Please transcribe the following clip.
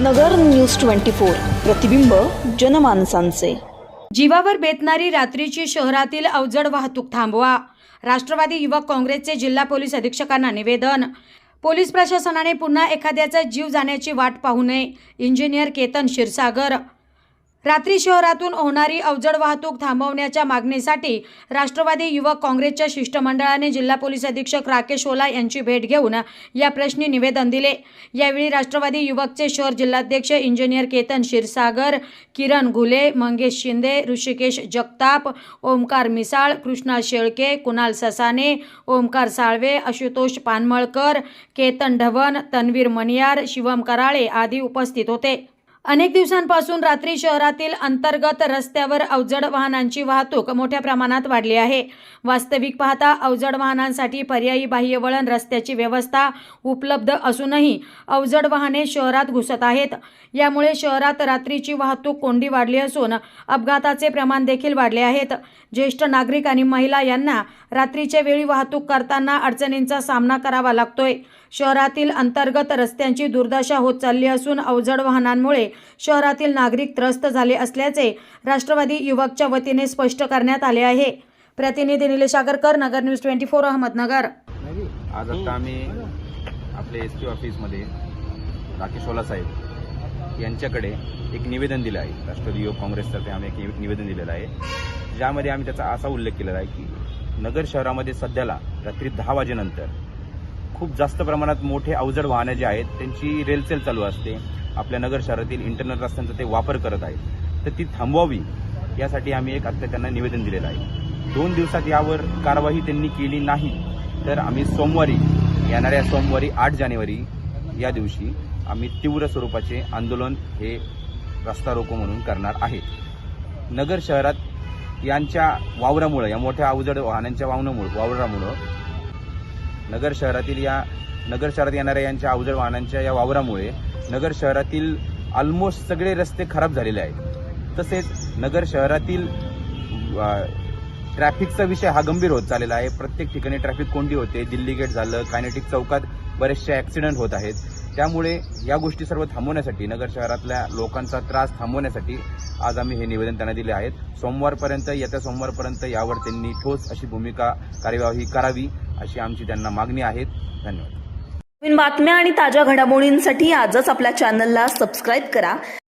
नगर news twenty four. प्रतिबिंब जनमानसांचे. जीवावर बेतणारी रात्रीची शहरातील अवजड वाहतूक थांबवा. राष्ट्रवादी युवक काँग्रेसचे जिल्हा पोलीस अधीक्षकांना निवेदन. पोलीस प्रशासनाने पुन्हा एखाद्याचा जीव जाण्याची वाट पाहू नये. इंजिनियर केतन क्षीरसागर. रात्री शहरातून होणारी अवजड वाहतूक थांबवण्याच्या मागणीसाठी राष्ट्रवादी युवक काँग्रेसच्या शिष्टमंडळाने जिल्हा पोलीस अधीक्षक राकेश ओला यांची भेट घेऊन या प्रश्नी निवेदन दिले. यावेळी राष्ट्रवादी युवकचे शहर जिल्हाध्यक्ष इंजिनियर केतन क्षीरसागर किरण घुले मंगेश शिंदे ऋषिकेश जगताप ओमकार मिसाळ कृष्णा शेळके कुणाल ससाने ओमकार साळवे आशुतोष पानमळकर केतन ढवण तन्वीर मणियार शिवम कराळे आदी उपस्थित होते. अनेक दिवसांपासून रात्री शहरातील अंतर्गत रस्त्यावर अवजड वाहनांची वाहतूक मोठ्या प्रमाणात वाढली आहे. वास्तविक पाहता अवजड वाहनांसाठी पर्यायी बाह्यवळण रस्त्याची व्यवस्था उपलब्ध असूनही अवजड वाहने शहरात घुसत आहेत. यामुळे शहरात रात्रीची वाहतूक कोंडी वाढली असून अपघाताचे प्रमाण देखील वाढले आहेत. ज्येष्ठ नागरिक आणि महिला यांना रात्रीच्या वेळी वाहतूक करताना अडचणींचा सामना करावा लागतोय. शहरातील अंतर्गत रस्त्यांची दुर्दशा होत चालली असून अवजड वाहनांमुळे शहरातील नागरिक त्रस्त झाले असल्याचे राष्ट्रवादी युवकच्या वतीने स्पष्ट करण्यात आले आहे. प्रतिनिधी Nilesh Agarkar Nagar news twenty four Ahmednagar. आज आता आम्ही आपले एस पी ऑफिसमध्ये राकेश ओला साहेब यांच्याकडे एक निवेदन दिलं आहे. राष्ट्रवादी युवक काँग्रेसतर्फे आम्ही एक निवेदन दिलेलं आहे. ज्यामध्ये आम्ही त्याचा असा उल्लेख केलेला आहे की नगर शहरामध्ये सध्याला रात्री दहा वाजेनंतर खूप जास्त प्रमाणात मोठे अवजड वाहनं जे आहेत त्यांची रेलसेल चालू असते. आपल्या नगर शहरातील इंटरनल रस्त्यांचा ते वापर करत आहेत. तर ती थांबवावी यासाठी आम्ही एक आत्ता त्यांना निवेदन दिलेलं आहे. दोन दिवसात यावर कारवाई त्यांनी केली नाही तर आम्ही सोमवारी येणाऱ्या सोमवारी आठ जानेवारी या दिवशी आम्ही तीव्र स्वरूपाचे आंदोलन हे रस्ता रोको म्हणून करणार आहे. नगर शहरात यांच्या वावरामुळं या मोठ्या अवजड वाहनांच्या वाहनामुळं वावरामुळं नगर शहरातील या नगर शहरात येणाऱ्या यांच्या अवजड वाहनांच्या या वावरामुळे नगर शहरातील ऑलमोस्ट सगळे रस्ते खराब झालेले आहेत. तसेच नगर शहरातील ट्रॅफिकचा विषय हा गंभीर होत चाललेला आहे. प्रत्येक ठिकाणी ट्रॅफिक कोंडी होते. दिल्ली गेट झालं कायनेटिक चौकात बरेचसे ॲक्सिडेंट होत आहेत. त्यामुळे या गोष्टी सर्व थांबवण्यासाठी नगर शहरातल्या लोकांचा त्रास थांबवण्यासाठी आज आम्ही हे निवेदन त्यांना दिले आहेत. सोमवारपर्यंत येत्या सोमवारपर्यंत यावर त्यांनी ठोस अशी भूमिका कार्यवाही करावी अशी आमची त्यांना मागणी आहे. धन्यवाद. नवीन बातम्या आणि ताज्या घडामोडींसाठी आजच आपल्या चॅनलला सबस्क्राईब करा.